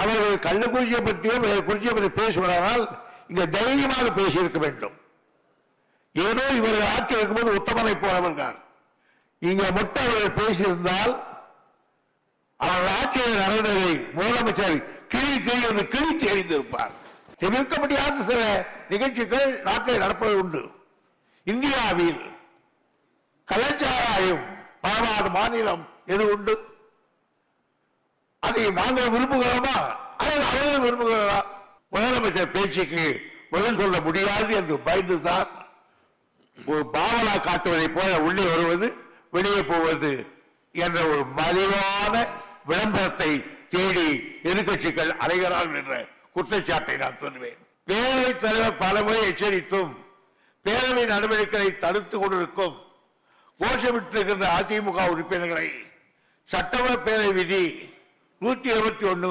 அவர்கள் கள்ளக்குறிச்சியை பற்றியோ குறிச்சியை பற்றி பேசுவதானால் இங்க தைரியமாக பேசியிருக்க வேண்டும். ஏதோ இவர்கள் ஆட்சி இருக்கும்போது உத்தமனை போனவன்கார் இங்க மட்டும் அவர்கள் பேசியிருந்தால் அவர்கள் ஆட்சியில் நடந்ததை முதலமைச்சர் கிளி கிளி என்று கிழித்து எறிந்திருப்பார். தவிர்க்க முடியாத சில நிகழ்ச்சிகள் நாட்டில் நடப்பது உண்டு. இந்தியாவில் கலாச்சாரம் பலவாறு மாநிலம் எது உண்டு? அதை நாங்கள் விரும்புகிறோமா? அல்லது அவர்கள் விரும்புகிறதா முதலமைச்சர் பேச்சுக்கு பதில் சொல்ல முடியாது என்று பயந்துதான் ஒரு பாவலா காட்டுவதை போல உள்ளே வருவது வெளியே போவது என்ற ஒரு மலிவான விளம்பரத்தை தேடி எதிர்கட்சிகள் அலைகிறார்கள் என்ற குற்றச்சாட்டை நான் சொல்லுவேன். பேரவைத் தலைவர் பலமுறை எச்சரித்தும் பேரவை நடவடிக்கைகளை தடுத்துக் கொண்டிருக்கும் கோஷமிட்டிருக்கின்ற அதிமுக உறுப்பினர்களை சட்டமன்ற பேரவை விதி நூத்தி இருபத்தி ஒன்னு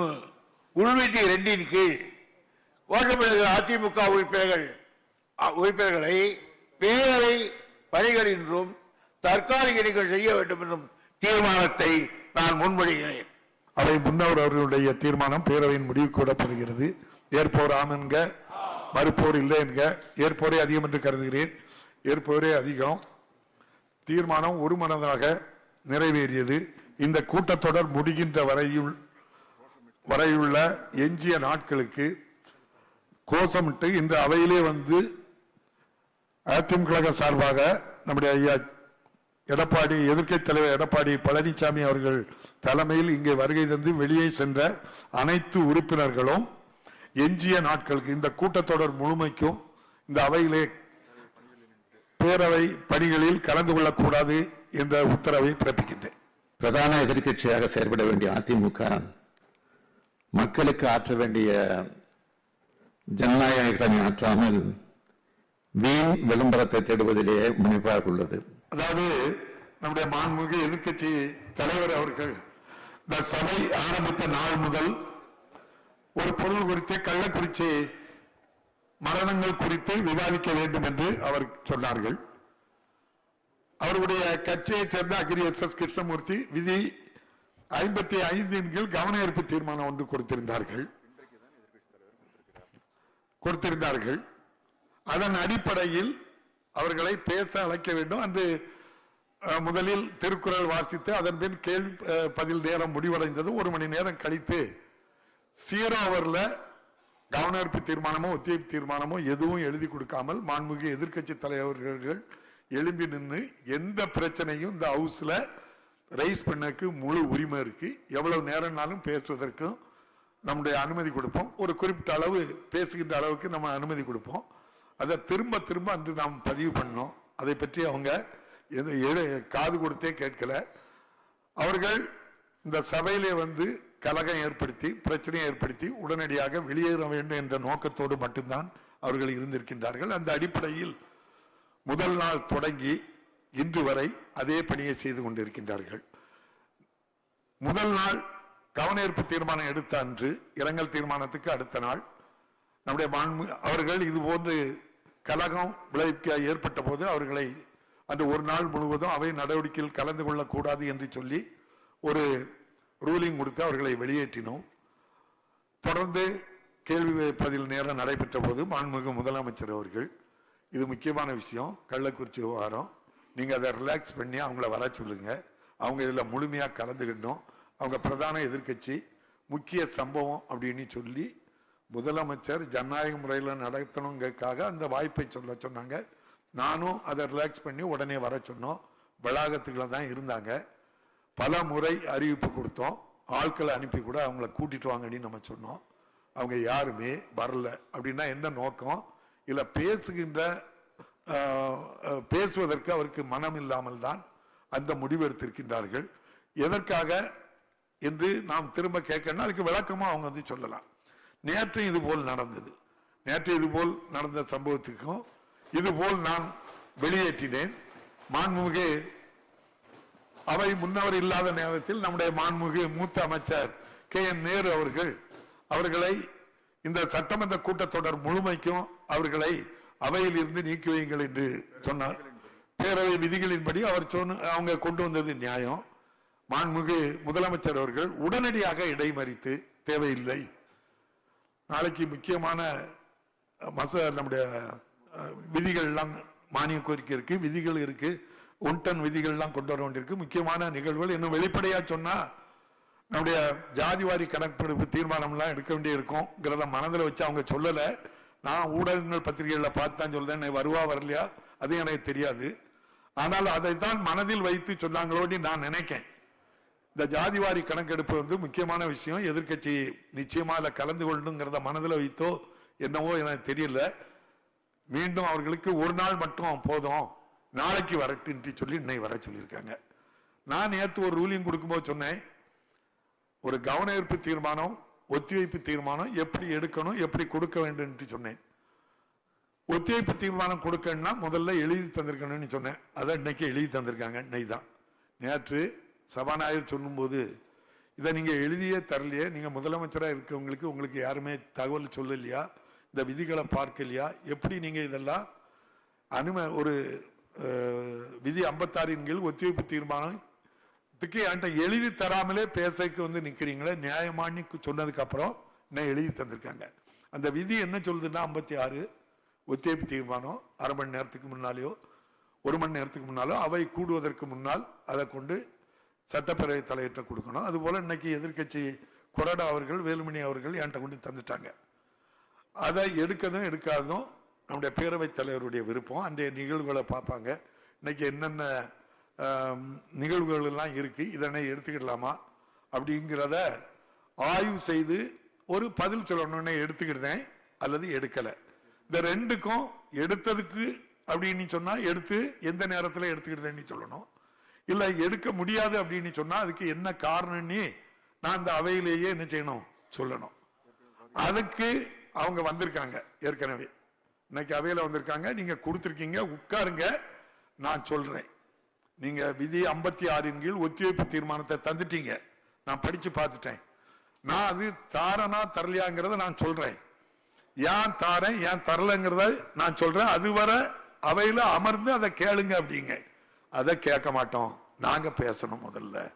உள்விதி ரெண்டின் கீழ். ஓட்டமிழக அதிமுக உறுப்பினர்கள் உறுப்பினர்களை பேரவை பணிகளின்றும் தற்காலிக நீங்கள் செய்ய வேண்டும் என்றும் தீர்மானத்தை நான் முன்மொழிகிறேன். அவை முன்னவர் அவர்களுடைய தீர்மானம் பேரவையின் முடிவுக்கு விடப்படுகிறது ஏற்போர் ஆம் என்க மறுப்போர் இல்லை என்க ஏற்போரே அதிகம் என்று கருதுகிறேன். ஏற்போரே அதிகம். தீர்மானம் ஒருமனதாக நிறைவேறியது. இந்த கூட்டத்தொடர் முடிகின்ற வரையில் வரையுள்ள எஞ்சிய நாட்களுக்கு கோஷமிட்டு இந்த அவையிலே வந்து அதிமுக சார்பாக நம்முடைய ஐயா எடப்பாடி எதிர்க்கை தலைவர் எடப்பாடி பழனிசாமி அவர்கள் தலைமையில் இங்கே வருகை தந்து வெளியே சென்ற அனைத்து உறுப்பினர்களும் எஞ்சிய நாட்களுக்கு இந்த கூட்டத்தொடர் முழுமைக்கும் இந்த அவையிலே பேரவை பணிகளில் கலந்து கொள்ளக்கூடாது என்ற உத்தரவை பிறப்பிக்கின்றேன். பிரதான எதிர்க்கட்சியாக செயல்பட வேண்டிய அதிமுக மக்களுக்கு ஆற்ற வேண்டிய ஜனநாயக கடனை ஆற்றாமல் வீண் விளம்பரத்தை தேடுவதிலே முனைப்பாக உள்ளது. அதாவது நம்முடைய மாண்புமிகு எதிர்கட்சி தலைவர் அவர்கள் இந்த சபை ஆரம்பித்த நாள் முதல் ஒரு பொருள் குறித்து கள்ளக்குறிச்சி மரணங்கள் குறித்து விவாதிக்க வேண்டும் என்று அவர் சொன்னார்கள். அவருடைய கட்சியைச் சேர்ந்த அக்ரி எஸ் எஸ் கிருஷ்ணமூர்த்தி விதி ஐம்பத்தி ஐந்தின் கீழ் கவன ஈர்ப்பு தீர்மானம் ஒன்று கொடுத்திருந்தார்கள். கொடுத்திருந்தார்கள். அதன் அடிப்படையில் அவர்களை பேச அழைக்க வேண்டும். அந்த முதலில் திருக்குறள் வாசித்து அதன் பின் கேள்வி பதில் நேரம் முடிவடைந்தது. ஒரு மணி நேரம் கழித்து சீரோ அவர்ல கவனஈர்ப்பு தீர்மானமோ ஒத்திவைப்பு தீர்மானமோ எதுவும் எழுதி கொடுக்காமல் மாண்புமிகு எதிர்க்கட்சி தலைவர்கள் எழும்பி நின்று எந்த பிரச்சனையும் இந்த ஹவுஸில் ரைஸ் பண்ணக்கு முழு உரிமை இருக்கு. எவ்வளவு நேரம்னாலும் பேசுவதற்கும் நம்முடைய அனுமதி கொடுப்போம். ஒரு குறிப்பிட்ட அளவு பேசுகின்ற அளவுக்கு நம்ம அனுமதி கொடுப்போம். அதை திரும்ப திரும்ப அன்று நாம் பதிவு பண்ணோம். அதை பற்றி அவங்க எது காது கொடுத்தே கேட்கல. அவர்கள் இந்த சபையிலே வந்து கலகம் ஏற்படுத்தி பிரச்சனையை ஏற்படுத்தி உடனடியாக வெளியேற வேண்டும் என்ற நோக்கத்தோடு மட்டும்தான் அவர்கள் இருந்திருக்கின்றார்கள். அந்த அடிப்படையில் முதல் நாள் தொடங்கி இன்று வரை அதே பணியை செய்து கொண்டிருக்கின்றார்கள். முதல் நாள் கவனேற்பு தீர்மானம் எடுத்த அன்று இரங்கல் தீர்மானத்துக்கு அடுத்த நாள் நம்முடைய மாண்பு அவர்கள் இது போன்று கலகம் விளைவிக்க ஏற்பட்ட போது அவர்களை அந்த ஒரு நாள் முழுவதும் அவை நடவடிக்கையில் கலந்து கொள்ளக்கூடாது என்று சொல்லி ஒரு ரூலிங் கொடுத்து அவர்களை வெளியேற்றினோம். தொடர்ந்து கேள்வி பதில் நேரம் நடைபெற்ற போது மாண்புமிகு முதலமைச்சர் அவர்கள் இது முக்கியமான விஷயம் கள்ளக்குறிச்சி விவகாரம் நீங்கள் அதை ரிலாக்ஸ் பண்ணி அவங்கள வர சொல்லுங்க. அவங்க இதில் முழுமையாக கலந்துக்கிட்டோம் அவங்க பிரதான எதிர்க்கட்சி முக்கிய சம்பவம் அப்படின்னு சொல்லி முதலமைச்சர் ஜனநாயக முறையில் நடத்தணுங்கக்காக அந்த வாய்ப்பை சொல்ல சொன்னாங்க. நானும் அதை ரிலாக்ஸ் பண்ணி உடனே வர சொன்னோம். வளாகத்துக்குள்ள தான் இருந்தாங்க. பல முறை அறிவிப்பு கொடுத்தோம். ஆட்களை அனுப்பி கூட அவங்கள கூட்டிட்டு வாங்கன்னு நம்ம சொன்னோம். அவங்க யாருமே வரல அப்படின்னா என்ன நோக்கம்? இல்லை பேசுகின்ற பேசுவதற்கு அவருக்கு மனம் இல்லாமல் தான் அந்த முடிவெடுத்திருக்கின்றார்கள் எதற்காக என்று நாம் திரும்ப கேட்கணும் அதுக்கு விளக்கமாக அவங்க வந்து சொல்லலாம். நேற்று இது போல் நடந்தது. நேற்று இது போல் நடந்த சம்பவத்துக்கும் இது போல் நான் வெளியேற்றினேன். மாண்புமிகு அவை முன்னவர் இல்லாத நேரத்தில் நம்முடைய மாண்புமிகு மூத்த அமைச்சர் கே என் நேரு அவர்கள் அவர்களை இந்த சட்டமன்ற கூட்டத்தொடர் முழுமைக்கும் அவர்களை அவையில் இருந்து நீக்கி வையுங்கள் என்று சொன்னார். பேரவை விதிகளின்படி அவர் சொன்ன அவங்க கொண்டு வந்தது நியாயம். மாண்புமிகு முதலமைச்சர் அவர்கள் உடனடியாக இடைமறித்து தேவையில்லை. நாளைக்கு முக்கியமான மச நம்முடைய விதிகள்லாம் மானிய கோரிக்கை இருக்கு விதிகள் இருக்கு. ஒன் டன் கொண்டு வர வேண்டியிருக்கு. முக்கியமான நிகழ்வுகள் இன்னும் வெளிப்படையா சொன்னா நம்முடைய ஜாதிவாரி கணக்கெடுப்பு தீர்மானம்லாம் எடுக்க வேண்டி மனதில் வச்சு அவங்க சொல்லலை. நான் ஊடகங்கள் பத்திரிகைகளில் பார்த்து தான் சொல்றேன் வருவா வரலையா? அது எனக்கு தெரியாது. ஆனால் அதை தான் மனதில் வைத்து சொன்னாங்களோன்னு நான் நினைக்கேன். இந்த ஜாதிவாரி கணக்கெடுப்பு வந்து முக்கியமான விஷயம். எதிர்க்கட்சி நிச்சயமா அதுல கலந்து கொள்ளணுங்கிறத மனதில் வைத்தோ என்னவோ எனக்கு தெரியல. மீண்டும் அவர்களுக்கு ஒரு நாள் மட்டும் போதும். நாளைக்கு வரட்டுன்ட்டு சொல்லி இன்னை வர சொல்லியிருக்காங்க. நான் நேற்று ஒரு ரூலிங் கொடுக்கும்போது சொன்னேன். ஒரு கவனஈர்ப்பு தீர்மானம் ஒத்திவைப்பு தீர்மானம் எப்படி எடுக்கணும் எப்படி கொடுக்க வேண்டும் சொன்னேன். ஒத்திவைப்பு தீர்மானம் கொடுக்கணும்னா முதல்ல எழுதி தந்திருக்கணும்னு சொன்னேன். அதான் இன்னைக்கு எழுதி தந்திருக்காங்க இன்னைக்கு தான். நேற்று சபாநாயகர் சொல்லும்போது இதை நீங்கள் எழுதியே தரலையே நீங்கள் முதலமைச்சராக இருக்கவங்களுக்கு உங்களுக்கு யாருமே தகவல் சொல்லலையா? இந்த விதிகளை பார்க்கலையா? எப்படி நீங்கள் இதெல்லாம் அனும ஒரு விதி ஐம்பத்தாறின் கீழ் ஒத்திவைப்பு தீர்மானம் இதுக்கு என்கிட்ட எழுதி தராமலே பேசக்கு வந்து நிற்கிறீங்களே நியாயமானி சொன்னதுக்கு அப்புறம் என்ன எழுதி தந்திருக்காங்க. அந்த விதி என்ன சொல்லுதுன்னா ஐம்பத்தி ஆறு ஒத்திவைப்பு தீர்மானம் அரை மணி நேரத்துக்கு முன்னாலேயோ ஒரு மணி நேரத்துக்கு முன்னாலோ அவை கூடுவதற்கு முன்னால் அதை கொண்டு சட்டப்பேரவை தலையிட்ட கொடுக்கணும். அதுபோல் இன்னைக்கு எதிர்க்கட்சி கொரடா அவர்கள் வேலுமணி அவர்கள் என்கிட்ட கொண்டு தந்துட்டாங்க. அதை எடுக்கதும் எடுக்காததும் நம்முடைய பேரவைத் தலைவருடைய விருப்பம். அன்றைய நிகழ்வுகளை பார்ப்பாங்க. இன்னைக்கு என்னென்ன நிகழ்வுகள் எல்லாம் இருக்கு. இதனை எடுத்துக்கிடலாமா? அப்படிங்கிறத ஆய்வு செய்து ஒரு பதில் சொல்லணும்னு எடுத்துக்கிட்டேன். அல்லது எடுக்கலை. இந்த ரெண்டுக்கும் எடுத்ததுக்கு அப்படின்னு சொன்னா எடுத்து எந்த நேரத்தில் எடுத்துக்கிட்டேன்னு சொல்லணும். இல்லை எடுக்க முடியாது அப்படின்னு சொன்னா அதுக்கு என்ன காரணம்னு நான் இந்த அவையிலேயே என்ன செய்யணும்? சொல்லணும். அதுக்கு அவங்க வந்திருக்காங்க ஏற்கனவே. இன்னைக்கு அவையில வந்திருக்காங்க. நீங்க கொடுத்துருக்கீங்க உட்காருங்க. நான் சொல்றேன். நீங்க விதி ஐம்பத்தி ஆறின் கீழ் ஒத்திவைப்பு தீர்மானத்தை தந்துட்டீங்க. நான் படிச்சு பார்த்துட்டேன். நான் அது தாரனா தரலையாங்கிறத நான் சொல்றேன். ஏன் தாரேன் ஏன் தரலங்கிறத நான் சொல்றேன். அதுவரை அவையில அமர்ந்து அதை கேளுங்க அப்படிங்க. அதை கேட்க மாட்டோம். நாங்க பேசணும் முதல்ல.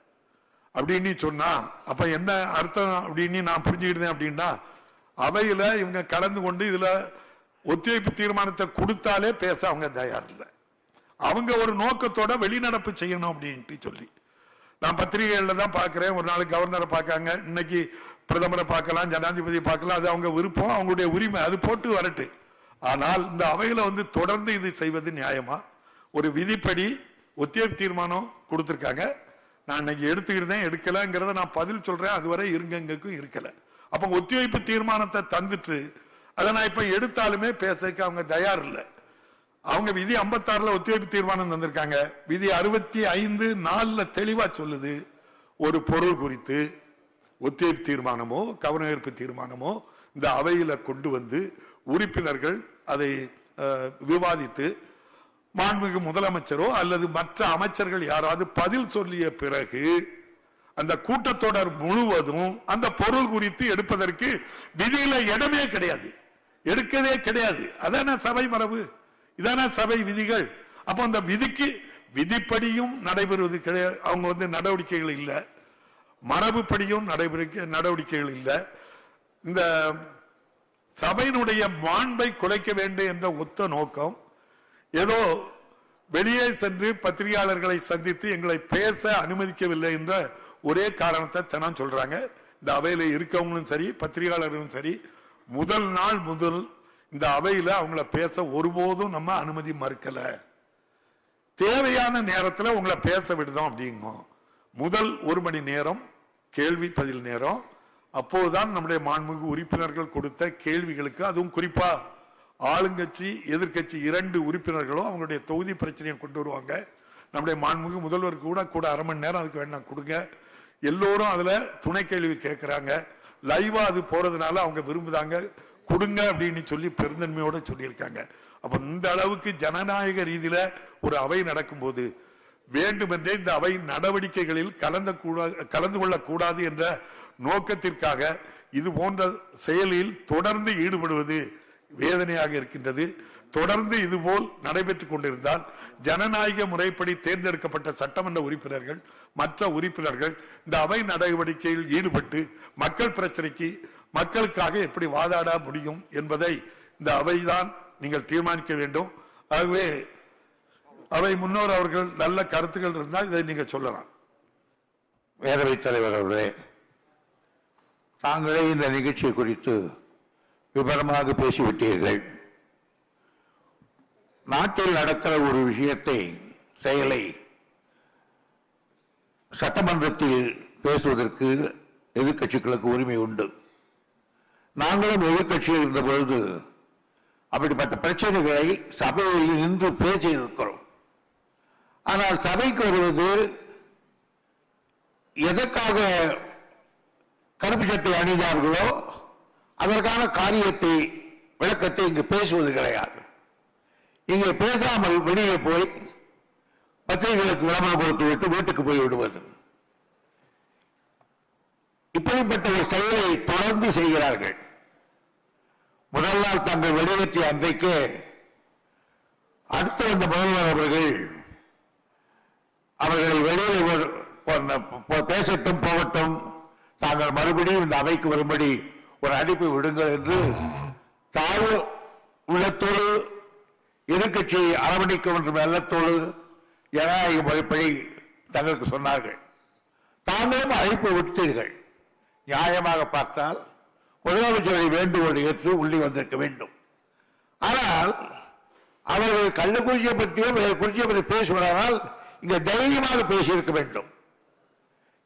அப்படின்னு சொன்னா அப்ப என்ன அர்த்தம் அப்படின்னு நான் புரிஞ்சுக்கிட்டேன் அப்படின்னா அவையில இவங்க கலந்து கொண்டு இதுல ஒத்திவைப்பு தீர்மானத்தை கொடுத்தாலே பேச அவங்க தயார் இல்லை. அவங்க ஒரு நோக்கத்தோட வெளிநடப்பு செய்யணும் அப்படின்ட்டு சொல்லி. நான் பத்திரிகைகள்ல தான் பார்க்குறேன். ஒரு நாள் கவர்னரை பார்க்காங்க. இன்னைக்கு பிரதமரை பார்க்கலாம் ஜனாதிபதி பார்க்கலாம். அது அவங்க விருப்பம் அவங்களுடைய உரிமை. அது போட்டு வரட்டு. ஆனால் இந்த அவைகளை வந்து தொடர்ந்து இது செய்வது நியாயமா? ஒரு விதிப்படி ஒத்தியப் தீர்மானம் கொடுத்துருக்காங்க. நான் இன்னைக்கு எடுத்துக்கிட்டேன் எடுக்கலங்கிறத நான் பதில் சொல்றேன். அதுவரை இருங்கங்கக்கும் இருக்கலை. அப்போ ஒத்திவைப்பு தீர்மானத்தை தந்துட்டு அதை நான் இப்போ எடுத்தாலுமே பேசக்கு அவங்க தயார் இல்லை. அவங்க விதி 56 ஒத்துழைப்பு தீர்மானம் தந்திருக்காங்க. விதி அறுபத்தி ஐந்து நாலுல தெளிவா சொல்லுது. ஒரு பொருள் குறித்து ஒத்துழைப்பு தீர்மானமோ கவனஈர்ப்பு தீர்மானமோ இந்த அவையில கொண்டு வந்து உறுப்பினர்கள் அதை விவாதித்து மாண்புமிகு முதலமைச்சரோ அல்லது மற்ற அமைச்சர்கள் யாராவது பதில் சொல்லிய பிறகு அந்த கூட்டத்தொடர் முழுவதும் அந்த பொருள் குறித்து எடுப்பதற்கு விதியில இடமே கிடையாது. எடுக்கவே கிடையாது. அதான சபை மரபு? இதான சபை விதிகள். அப்போ அந்த விதிக்கு விதிப்படியும் நடைபெறுவது கிடையாது அவங்க வந்து நடவடிக்கைகள் இல்லை. மரபுப்படியும் நடைபெற நடவடிக்கைகள் இல்லை. இந்த சபையினுடைய மாண்பை குலைக்க வேண்டும் என்ற ஒத்த நோக்கம். ஏதோ வெளியே சென்று பத்திரிகையாளர்களை சந்தித்து எங்களை பேச அனுமதிக்கவில்லை என்ற ஒரே காரணத்தை தினம் சொல்றாங்க. இந்த அவையில இருக்கவங்களும் சரி பத்திரிகையாளர்களும் சரி முதல் நாள் முதல் இந்த அவையில் அவங்கள பேச ஒருபோதும் நம்ம அனுமதி மறுக்கல. தேவையான நேரத்தில் உங்களை பேச விடுதோம் அப்படிங்கும் முதல் ஒரு மணி நேரம் கேள்வி பதில் நேரம். அப்போதுதான் நம்முடைய மாண்புமிகு உறுப்பினர்கள் கொடுத்த கேள்விகளுக்கு அதுவும் குறிப்பா ஆளுங்கட்சி எதிர்க்கட்சி இரண்டு உறுப்பினர்களும் அவங்களுடைய தொகுதி பிரச்சனையை கொண்டு வருவாங்க. நம்முடைய மாண்புமிகு முதல்வர் கூட கூட அரை மணி நேரம் அதுக்கு வேணா கொடுங்க. எல்லோரும் அதுல துணை கேள்வி கேட்கிறாங்க லைவா அது போறதுனால அவங்க விரும்புதாங்க. கொடுங்க அப்படின்னு சொல்லி பெருந்தன்மையோட சொல்லியிருக்காங்க. அப்ப இந்த அளவுக்கு ஜனநாயக ரீதியில ஒரு அவை நடக்கும்போது வேண்டுமென்றே இந்த அவை நடவடிக்கைகளில் கலந்த கூடா- கலந்து கொள்ளக்கூடாது என்ற நோக்கத்திற்காக இது போன்ற செயலில் தொடர்ந்து ஈடுபடுவது வேதனையாக இருக்கின்றது. தொடர்ந்து இதுபோல் நடைபெற்றுக் கொண்டிருந்தால் ஜனநாயக முறைப்படி தேர்ந்தெடுக்கப்பட்ட சட்டமன்ற உறுப்பினர்கள் மற்ற உறுப்பினர்கள் இந்த அவை நடவடிக்கையில் ஈடுபட்டு மக்கள் பிரச்சனைக்கு மக்களுக்காக எப்படி வாதாட முடியும் என்பதை இந்த அவைதான் நீங்கள் தீர்மானிக்க வேண்டும். ஆகவே அவை முன்னோர் அவர்கள் நல்ல கருத்துக்கள் இருந்தால் இதை நீங்க சொல்லலாம். வேதவை தலைவர் அவர்களே தாங்களே இந்த நிகழ்ச்சி குறித்து விவரமாக பேசிவிட்டீர்கள். நாட்டில் நடக்கிற ஒரு விஷயத்தை செயலை சட்டமன்றத்தில் பேசுவதற்கு எதிர்க்கட்சிகளுக்கு உரிமை உண்டு. நாங்களும் எதிர்க்கட்சியில் இருந்த பொழுது அப்படிப்பட்ட பிரச்சனைகளை சபையில் நின்று பேசியிருக்கிறோம் ஆனால் சபைக்கு வருவது எதற்காக கருப்பு சட்டை அணிந்தார்களோ அதற்கான காரியத்தை விளக்கத்தை இங்கு பேசுவது கிடையாது. இங்கே பேசாமல் வெளியே போய் பத்திரிகைகளுக்கு விளம்பரம் கொடுத்து விட்டு வீட்டுக்கு போய் விடுவது. இப்படிப்பட்ட ஒரு செயலை தொடர்ந்து செய்கிறார்கள். முதல் நாள் தங்கள் வெளியேற்றிய அன்றைக்கு அடுத்து வந்த முதல்வர் அவர்கள் அவர்களை வெளியில் பேசட்டும் போகட்டும். தாங்கள் மறுபடியும் இந்த அவைக்கு வரும்படி ஒரு அழைப்பு விடுங்கள் என்று தாழ் உள்ளத்தோடு எதிர்கட்சியை அரவணைக்க வேண்டும் வெள்ளத்தோடு ஜனநாயக வகுப்பை தங்களுக்கு சொன்னார்கள். தாங்களும் அழைப்பு விட்டீர்கள் நியாயமாக பார்த்தால் முதலமைச்சரை வேண்டுகோள் ஏற்று உள்ளே வந்திருக்க வேண்டும். ஆனால் அவர்கள் கள்ளக்குறிச்சியை பற்றியோ குறிச்சியை பற்றி பேசுவதானால் இங்க தைரியமாக பேசியிருக்க வேண்டும்.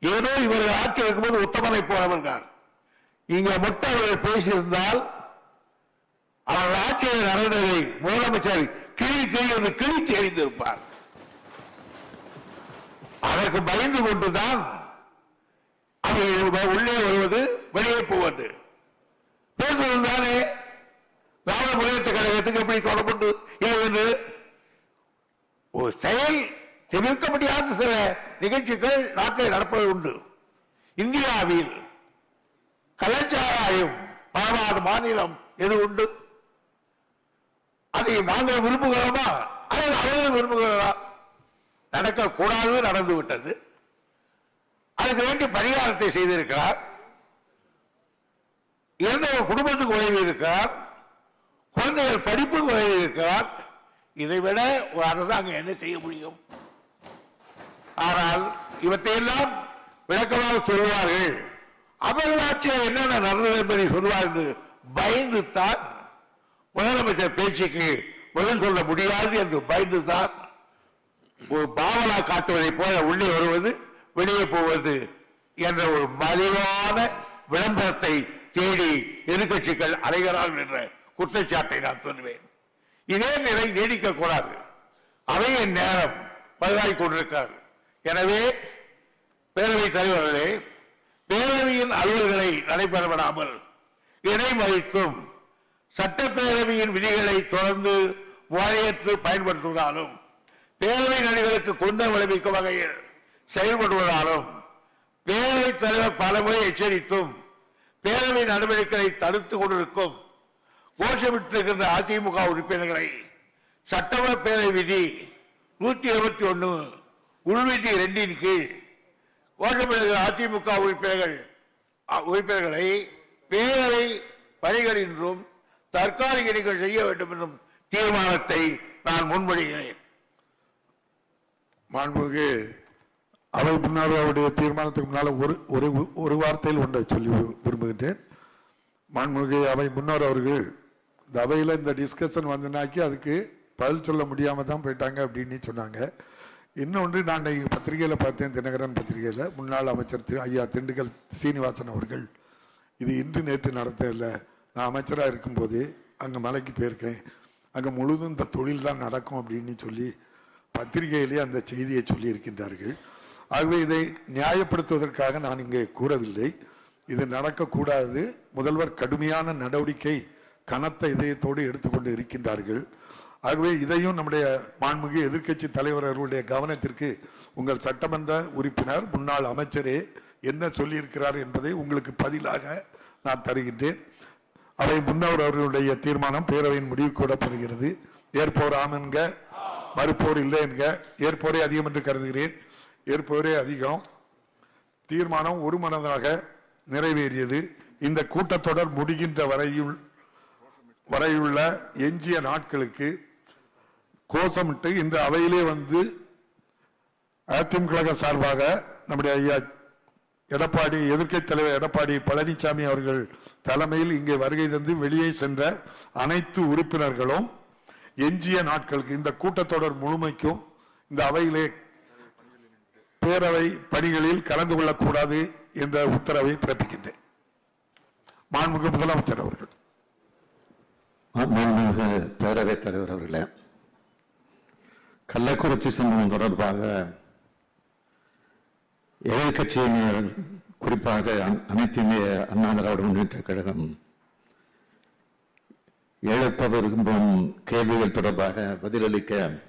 ஏதோ இவர்கள் ஆட்சி இருக்கும்போது உத்தமனை போனவர்கள் இங்க மட்டும் அவர்கள் பேசியிருந்தால் அவர் ஆட்சியில் நடந்ததை முதலமைச்சர் கிளி கிளி என்று கிழித்து எறிந்திருப்பார். அதற்கு பயந்து கொண்டுதான் அவர்கள் உள்ளே வருவது வெளியே போவது. பேசுவது தானே திராவிட முன்னேற்ற கழகத்துக்கு எப்படி தொடர்புண்டு என்று ஒரு செயல் தவிர்க்க முடியாத சில நிகழ்ச்சிகள் நாட்டில் நடப்பது உண்டு. இந்தியாவில் கலாச்சாரம் பரவாத மாநிலம் எது உண்டு? அதை நாங்கள் விரும்புகிறோமா? அல்லது அவர்கள் விரும்புகிறோமா நடக்கக்கூடாது நடந்து விட்டது அதுக்கு வேண்டிய பரிகாரத்தை செய்திருக்கிறார். இறந்த ஒரு குடும்பத்துக்கு உதவி இருக்கிறார். குழந்தைகள் படிப்புக்கு உதவி இருக்கிறார். இதை விட ஒரு அரசாங்கம் என்ன செய்ய முடியும்? ஆனால் இவற்றையெல்லாம் விளக்கமாக சொல்வார்கள் அமலாட்சியில் என்னென்ன நடந்தது என்பதை சொல்வார் என்று பயந்துத்தான் முதலமைச்சர் பேச்சுக்கு பதில் சொல்ல முடியாது என்று பயந்துதான் ஒரு பாவலா காட்டுவதை போல உள்ளே வருவது வெளியே போவது என்ற ஒரு மலிவான விளம்பரத்தை தேடி எதிர்கட்சிகள் அலைகிறார்கள் என்ற குற்றச்சாட்டை நான் சொல்வேன் இதே நிலை நீடிக்க கூடாது அவையின் நேரம் பதிவாகிக் கொண்டிருக்கிறார் எனவே பேரவைத் தலைவர்களே பேரவையின் அலுவல்களை நடைபெற விடாமல் இடைமறித்தும் சட்டப்பேரவையின் விதிகளை தொடர்ந்து முறையற்று பயன்படுத்துவதாலும் பேரவை நடிகளுக்கு குந்தம் விளைவிக்கும் வகையில் செயல்படுவதாலும் பேரவைத் தலைவர் பலமுறை எச்சரித்தும் பேரவை நடவடிக்கைகளை தடுத்துக் கொண்டிருக்கும் கோஷமிட்டிருக்கின்ற அதிமுக உறுப்பினர்களை சட்டமன்ற பேரவை விதி நூத்தி இருபத்தி ஒன்னு உள்விதி இரண்டின் கீழ் கோஷமிடுகிற அதிமுக உறுப்பினர்கள் உறுப்பினர்களை பேரவை பணிகளின்றும் தற்காலிக நீங்கள் செய்ய வேண்டும் என்னும் தீர்மானத்தை நான் முன்மொழிகிறேன். மாண்புமிகு அவை முன்னாள் அவருடைய தீர்மானத்துக்கு முன்னால் ஒரு ஒரு ஒரு வார்த்தையில் ஒன்றை சொல்லி விரும்புகின்றேன். மாண்புமிகு அவை முன்னோர் அவர்கள் இந்த அவையில் இந்த டிஸ்கஷன் வந்தனாக்கி அதுக்கு பதில் சொல்ல முடியாமல் தான் போயிட்டாங்க அப்படின்னு சொன்னாங்க. இன்னொன்று நான் இங்க பத்திரிகையில் பார்த்தேன் தினகரன் பத்திரிகையில் முன்னாள் அமைச்சர் திரு ஐயா திண்டுக்கல் சீனிவாசன் அவர்கள். இது இன்று நேற்று நடத்தல நான் அமைச்சராக இருக்கும்போது அங்கே மலைக்கு போயிருக்கேன். அங்கே முழுதும் இந்த தொழில் தான் நடக்கும் அப்படின்னு சொல்லி பத்திரிகையிலே அந்த செய்தியை சொல்லி இருக்கின்றார்கள் ஆகவே இதை நியாயப்படுத்துவதற்காக நான் இங்கே கூறவில்லை. இது நடக்கக்கூடாது. முதல்வர் கடுமையான நடவடிக்கை கனத்த இதயத்தோடு எடுத்துக்கொண்டு இருக்கின்றார்கள். ஆகவே இதையும் நம்முடைய மாண்புமிகு எதிர்க்கட்சி தலைவர் அவர்களுடைய கவனத்திற்கு உங்கள் சட்டமன்ற உறுப்பினர் முன்னாள் அமைச்சரே என்ன சொல்லியிருக்கிறார் என்பதை உங்களுக்கு பதிலாக நான் தருகின்றேன். அவை முன்னவர் அவர்களுடைய தீர்மானம் பேரவையின் முடிவுக்கு விடப்படுகிறது ஏற்போர் ஆம் என்க மறுப்போர் இல்லை என்க. ஏற்போரே அதிகம் என்று கருதுகிறேன். ஏற்போரே அதிகம். தீர்மானம் ஒருமனதாக நிறைவேறியது. இந்த கூட்டத்தொடர் முடிகின்ற வரையுள் வரையுள்ள எஞ்சிய நாட்களுக்கு கோஷமிட்டு இந்த அவையிலே வந்து அதிமுக சார்பாக நம்முடைய ஐயா எடப்பாடி எதிர்க்கட்சி தலைவர் எடப்பாடி பழனிசாமி அவர்கள் தலைமையில் இங்கே வருகை தந்து வெளியே சென்ற அனைத்து உறுப்பினர்களும் எஞ்சிய நாட்களுக்கு இந்த கூட்டத்தொடர் முழுமைக்கும் இந்த அவையிலே பேரவை பணிகளில் கலந்து கொள்ளக்கூடாது என்ற உத்தரவை பிறப்பிக்கின்றேன். மாண்புமிகு முதலமைச்சர் அவர்கள். மாண்புமிகு பேரவைத் தலைவர் அவர்களே கள்ளக்குறிச்சி சம்பவம் தொடர்பாக எதிர்கட்சியினர் குறிப்பாக அ- அனைத்து இந்திய அண்ணா திராவிட முன்னேற்ற கழகம். எழுப்ப விரும்பும் கேள்விகள் தொடர்பாக பதிலளிக்க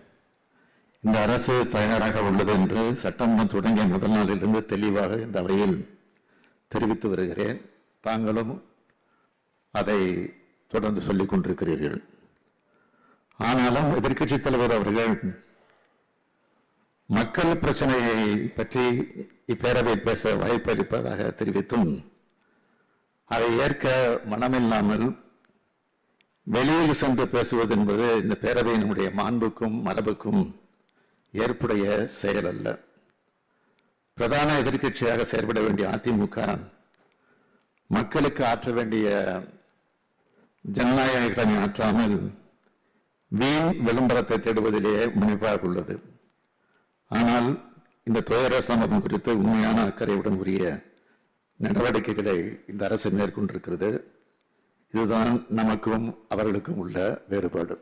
இந்த அரசு தயாராக உள்ளது என்று சட்டமன்றம் தொடங்கிய முதல் நாளிலிருந்து தெளிவாக இந்த அவையில் தெரிவித்து வருகிறேன். தாங்களும் அதை தொடர்ந்து சொல்லிக் கொண்டிருக்கிறீர்கள். ஆனாலும் எதிர்க்கட்சி தலைவர் அவர்கள் மக்கள் பிரச்சனையை பற்றி இப்பேரவை பேச வாய்ப்பு அளிப்பதாக தெரிவித்தும் அதை ஏற்க மனமில்லாமல் வெளியில் சென்று பேசுவது என்பது இந்த பேரவையினுடைய மாண்புக்கும் மரபுக்கும் ஏற்புடைய செயல் அல்ல. பிரதான எதிர்க்கட்சியாக செயல்பட வேண்டிய அதிமுக மக்களுக்கு ஆற்ற வேண்டிய ஜனநாயக கடனை ஆற்றாமல் வீண் விளம்பரத்தை தேடுவதிலேயே முனைப்பாக உள்ளது. ஆனால் இந்த துயர சம்பவம் குறித்து உண்மையான அக்கறையுடன் உரிய நடவடிக்கைகளை இந்த அரசு மேற்கொண்டிருக்கிறது. இதுதான் நமக்கும் அவர்களுக்கும் உள்ள வேறுபாடு.